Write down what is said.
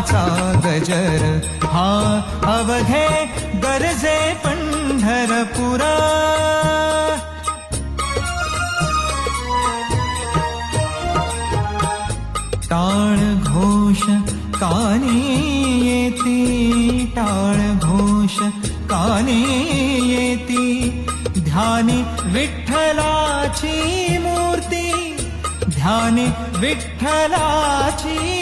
नामाचा गजर। हा अवघे गरजे पंढरपुरा। टाळ घोष कानी येती टाळ घोष कानी येती। ध्यानी विठ्ठलाची मूर्ती ध्यानी विठ्ठलाची